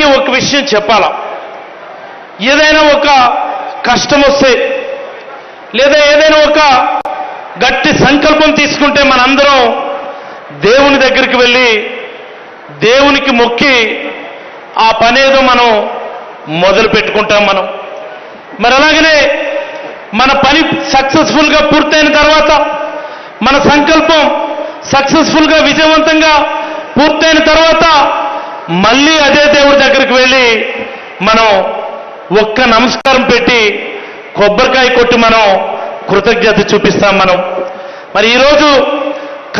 ఒక విషయం చెప్పాలా? ఏదైనా ఒక కష్టం వస్తే లేదా ఏదైనా ఒక గట్టి సంకల్పం తీసుకుంటే మనందరం దేవుని దగ్గరికి వెళ్ళి దేవునికి మొక్కి ఆ పనేదో మనం మొదలు పెట్టుకుంటాం మనం. మరి అలాగనే మన పని సక్సెస్ఫుల్గా పూర్తయిన తర్వాత మన సంకల్పం సక్సెస్ఫుల్గా విజయవంతంగా పూర్తయిన తర్వాత మళ్ళీ అదే దేవుడి వెళ్ళి మనం ఒక్క నమస్కారం పెట్టి కొబ్బరికాయ కొట్టి మనం కృతజ్ఞత చూపిస్తాం మనం. మరి ఈరోజు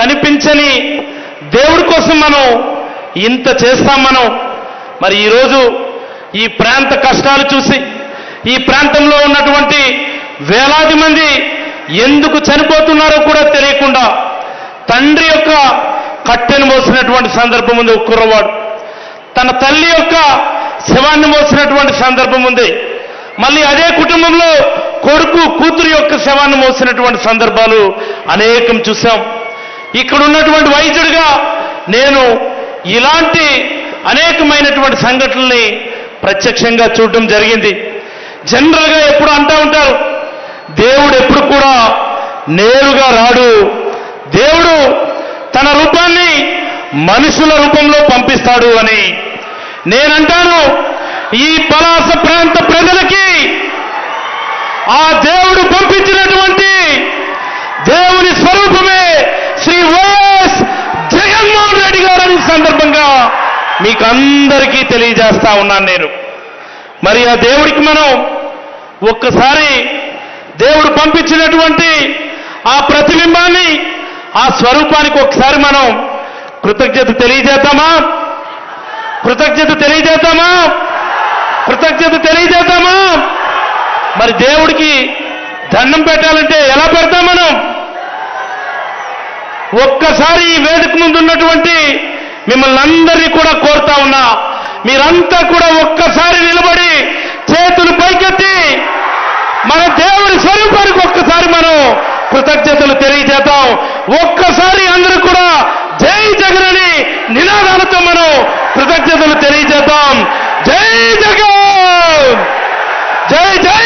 కనిపించని దేవుడి కోసం మనం ఇంత చేస్తాం మనం. మరి ఈరోజు ఈ ప్రాంత కష్టాలు చూసి ఈ ప్రాంతంలో ఉన్నటువంటి వేలాది మంది ఎందుకు చనిపోతున్నారో కూడా తెలియకుండా తండ్రి యొక్క కట్టెను మోసినటువంటి సందర్భం ఉంది ఒక కుర్రవాడు. తన తల్లి యొక్క శవాన్ని మోసినటువంటి సందర్భం ఉంది. మళ్ళీ అదే కుటుంబంలో కొడుకు కూతురు యొక్క శవాన్ని మోసినటువంటి సందర్భాలు అనేకం చూసాం ఇక్కడ ఉన్నటువంటి వైద్యుడిగా నేను ఇలాంటి అనేకమైనటువంటి సంఘటనల్ని ప్రత్యక్షంగా చూడటం జరిగింది. జనరల్గా ఎప్పుడు అంటూ ఉంటారు దేవుడు ఎప్పుడు కూడా నేరుగా రాడు. దేవుడు తన రూపాన్ని మనుషుల రూపంలో పంపిస్తాడు అని నేనంటాను ఈ పలాస ప్రాంత ప్రజలకి ఆ దేవుడు పంపించినటువంటి దేవుని స్వరూపమే శ్రీ వైఎస్ జగన్మోహన్ రెడ్డి గారని సందర్భంగా మీకు అందరికీ తెలియజేస్తా ఉన్నాను నేను. మరి ఆ దేవుడికి మనం ఒక్కసారి దేవుడు పంపించినటువంటి ఆ ప్రతిబింబాన్ని ఆ స్వరూపానికి ఒకసారి మనం కృతజ్ఞత తెలియజేద్దామా? కృతజ్ఞత తెలియజేద్దామా? కృతజ్ఞత తెలియజేద్దామా? మరి దేవుడికి దండం పెట్టాలంటే ఎలా పెడతాం మనం? ఒక్కసారి ఈ వేదిక ముందు ఉన్నటువంటి మిమ్మల్ని అందరినీ కూడా కోరుతా ఉన్నా మీరంతా కూడా ఒక్కసారి నిలబడి చేతులు పైకెత్తి మన దేవుడి స్వరూపానికి ఒక్కసారి మనం కృతజ్ఞతలు తెలియజేద్దాం. ఒక్కసారి Jai Jagan! Jai Jai